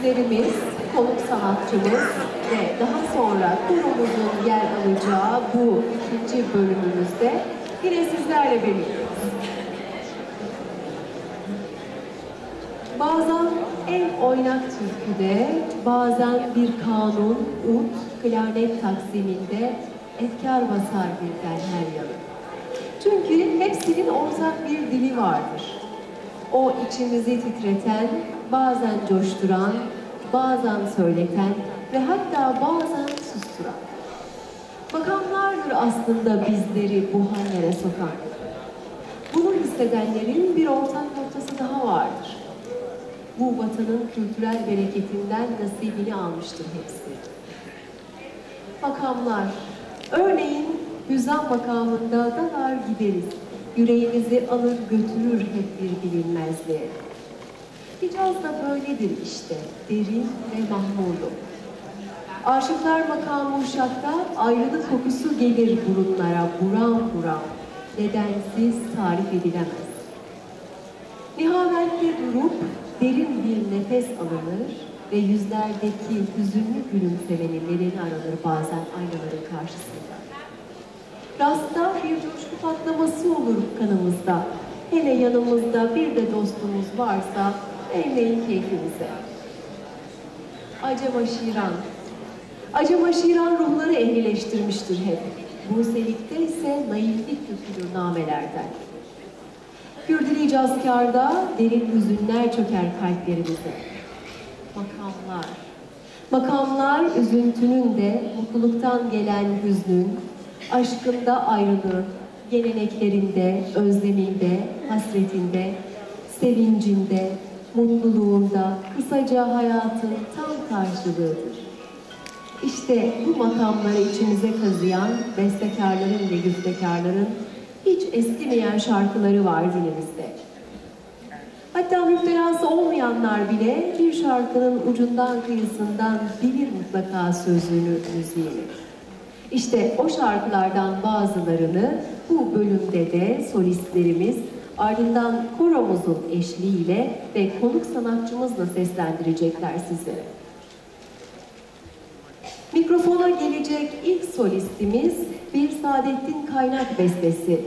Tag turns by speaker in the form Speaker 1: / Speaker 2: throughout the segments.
Speaker 1: solistlerimiz, konuk sanatçımız ve daha sonra kurumumuzun yer alacağı bu ikinci bölümümüzde yine sizlerle birlikteyiz. Bazen en oynak türküde, bazen bir kanun, ut, klarnet taksiminde efkar basar birden her yanı. Çünkü hepsinin ortak bir dili vardır. O içimizi titreten, bazen coşturan, bazen söyleten ve hatta bazen susturan. Makamlardır aslında bizleri bu hallere sokan. Bunu hissedenlerin bir ortak noktası daha vardır. Bu vatanın kültürel bereketinden nasibini almıştır hepsi. Makamlar, örneğin Hüzam makamında dalar gideriz. Yüreğimizi alır götürür hep bir bilinmezliğe. Hicaz da böyledir işte, derin ve mahmurlu. Aşıklar makamı Uşak'ta ayrılık kokusu gelir burunlara buram buram. Nedensiz tarif edilemez. Nihavette durup derin bir nefes alınır ve yüzlerdeki hüzünlü gülümsemenin nedeni aranır bazen aynaların karşısında. Rasta bir coşku patlaması olur kanımızda. Hele yanımızda bir de dostumuz varsa eğleyin keyfimize. Acaba Şiran. Acaba Şiran ruhları ehlileştirmiştir hep. Buselikte ise naiflik dökülür namelerden. Gürdül icazkarda derin hüzünler çöker kalplerimize. Makamlar. Makamlar üzüntünün de mutluluktan gelen hüznün, aşkında ayrılığın, geleneklerinde, özleminde, hasretinde, sevincinde, mutluluğunda, kısaca hayatın tam karşılığıdır. İşte bu makamları içimize kazıyan bestekarların ve güftekarların hiç eskimeyen şarkıları var dilimizde. Hatta müptelası olmayanlar bile bir şarkının ucundan kıyısından bilir mutlaka sözünü, müziğini. İşte o şarkılardan bazılarını bu bölümde de solistlerimiz ardından koromuzun eşliğiyle ve konuk sanatçımızla seslendirecekler sizlere. Mikrofona gelecek ilk solistimiz bir Saadettin Kaynak bestesi.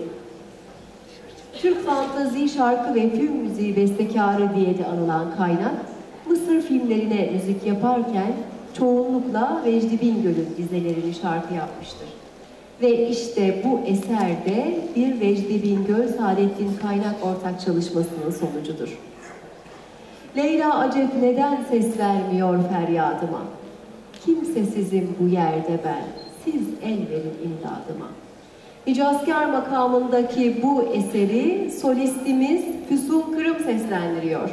Speaker 1: Türk fantazi şarkı ve film müziği bestekarı diye de anılan Kaynak, Mısır filmlerine müzik yaparken çoğunlukla Vecdi Bingöl'ün dizelerini şarkı yapmıştır. Ve işte bu eser de bir Vecdi Bingöl Saadettin Kaynak ortak çalışmasının sonucudur. Leyla Acep neden ses vermiyor feryadıma? Kimsesizim bu yerde ben, siz el verin imdadıma. İcazkar makamındaki bu eseri solistimiz Füsun Kırım seslendiriyor.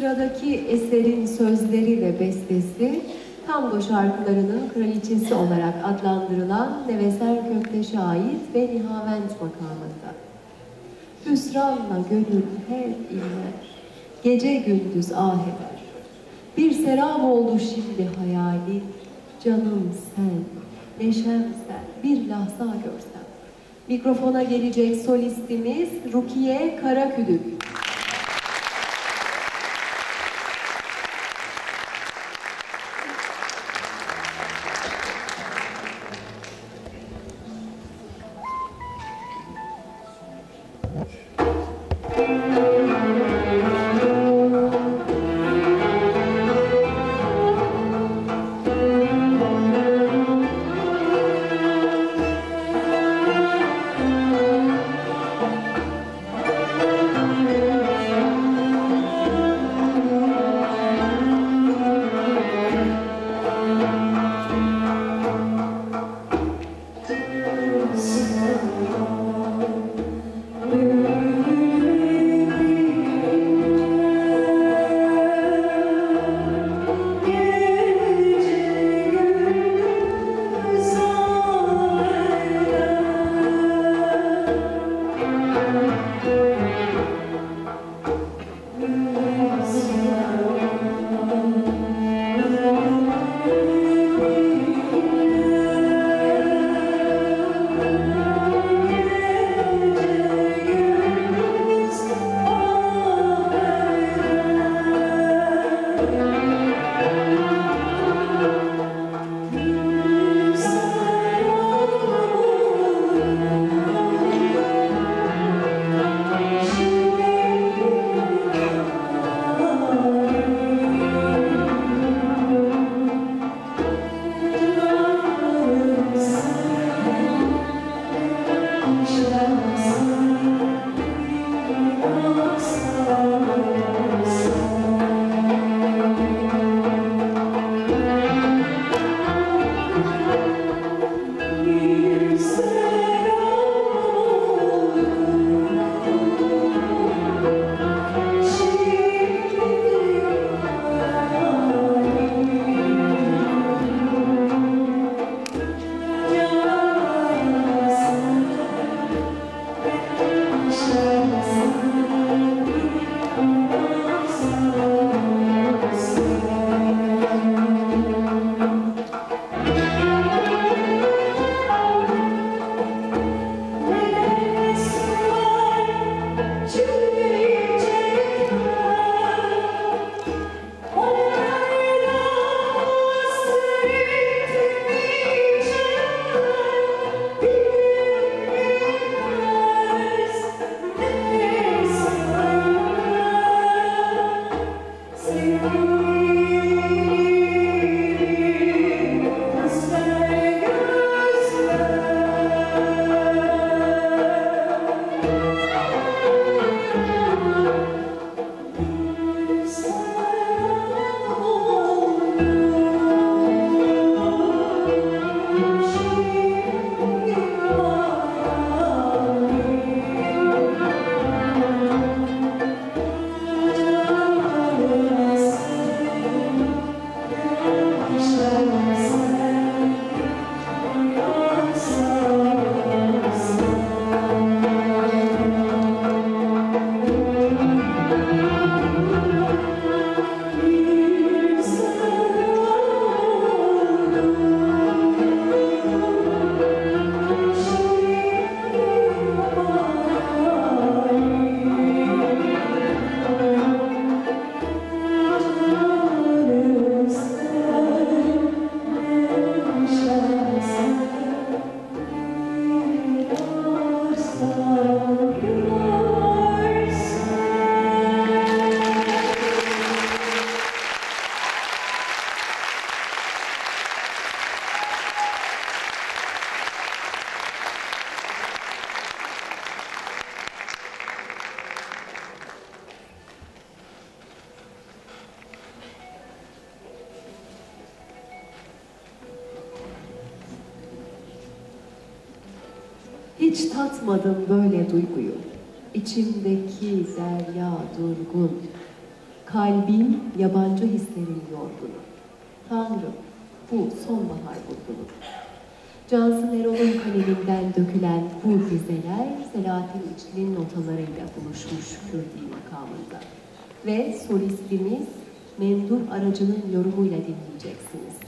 Speaker 1: Sıradaki eserin sözleri ve bestesi tango şarkılarının kraliçesi olarak adlandırılan Neveser Kökteş'e ait ve Nihavent makamında. Hüsranla gönül hep inler, gece gündüz ah eder. Bir serap oldu şimdi hayali, canım sen, neşem sen, bir lahza görsem. Mikrofona gelecek solistimiz Rukiye Karaküdük. Thank you.
Speaker 2: Hiç tatmadım böyle duyguyu. İçimdeki derya durgun. Kalbim yabancı hislerin yorgunu. Tanrım bu sonbahar vurgunu. Cansı Erol'un kaleminden dökülen bu dizeler Selahattin İçli'nin notalarıyla buluşmuş Kürdi makamında. Ve solistimiz Memduh Aracı'nın yorumuyla dinleyeceksiniz.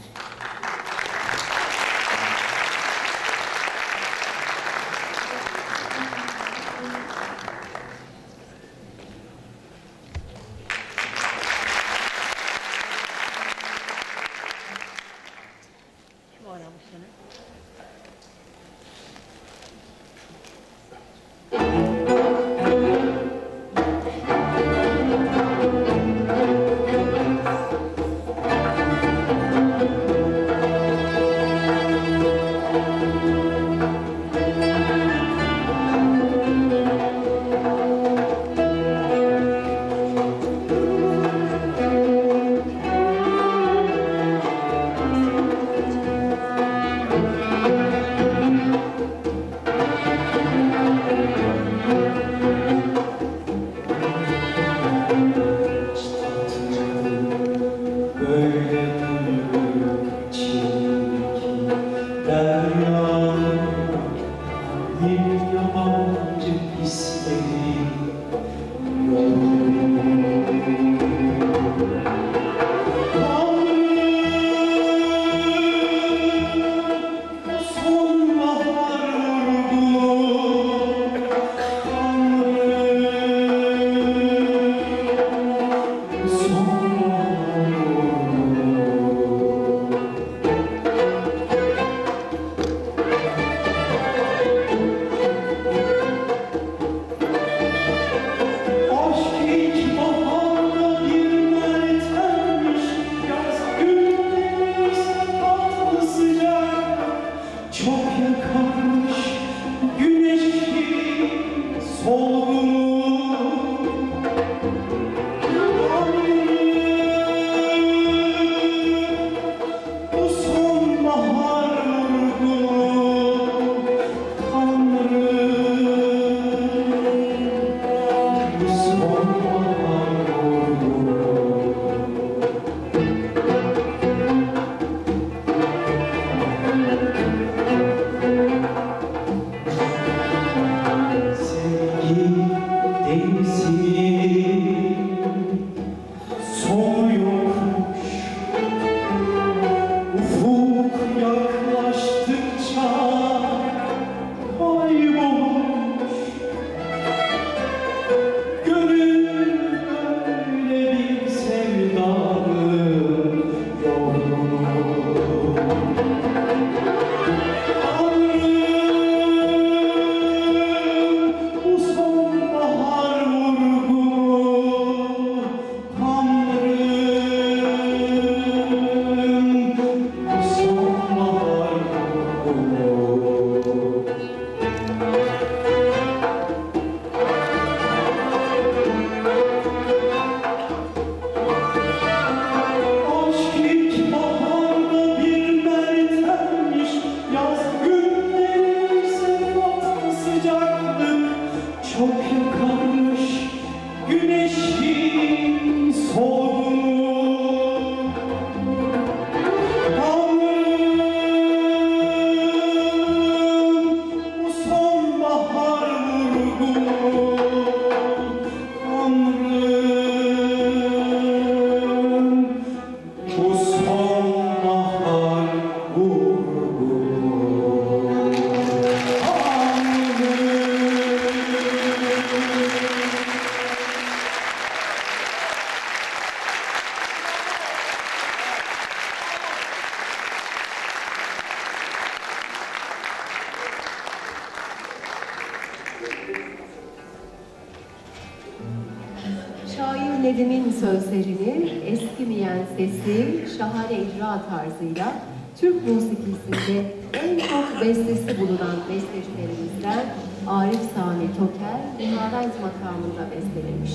Speaker 2: Bestelemiş.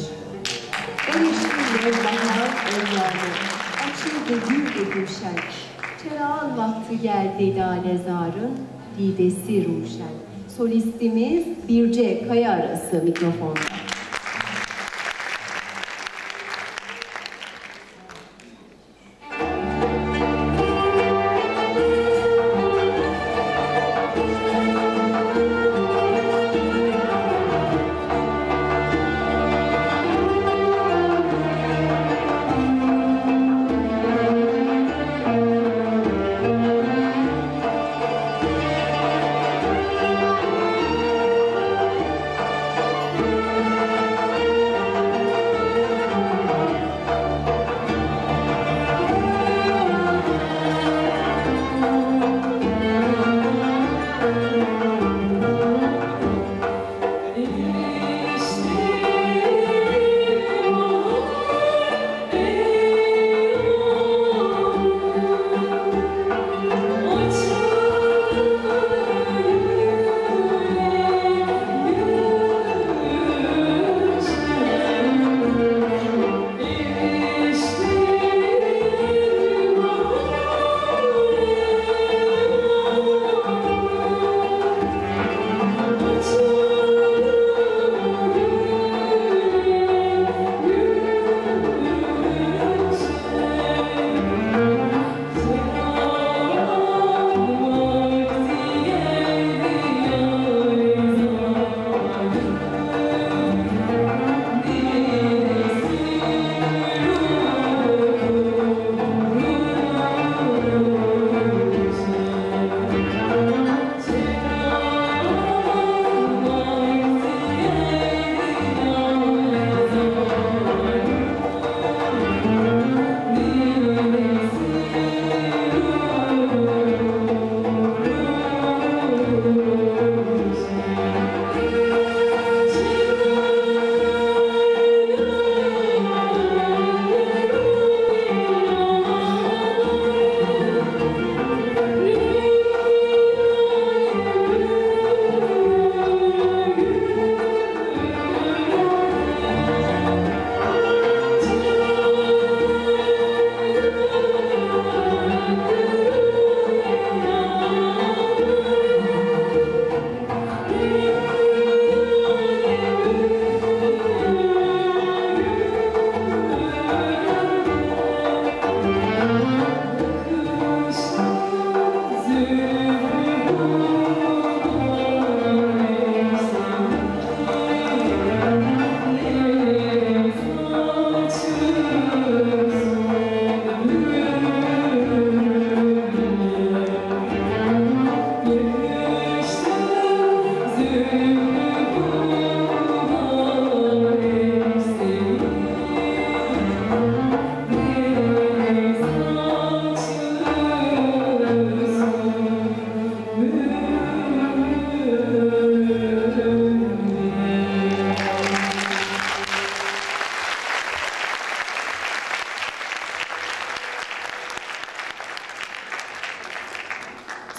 Speaker 2: Erişimle bahar evladı, açıldı gül de gülşen, çerağın vakti geldi lale zarın, didesi ruşen.
Speaker 3: solistimiz Birce Kaya arası mikrofonda.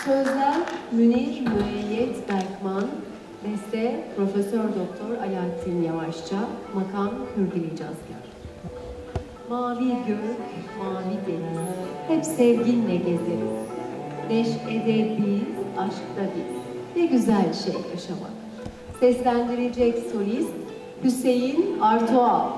Speaker 3: Sözler Münir Müeyyet Berkman, beste Profesör Doktor Alaaddin Yavaşça, makam Hürgüli Cazgar. Mavi gök, mavi deniz, hep sevginle gezeriz. Neşede biz, aşkta biz. Ne güzel şey yaşamak. Seslendirecek solist Hüseyin Artuğal.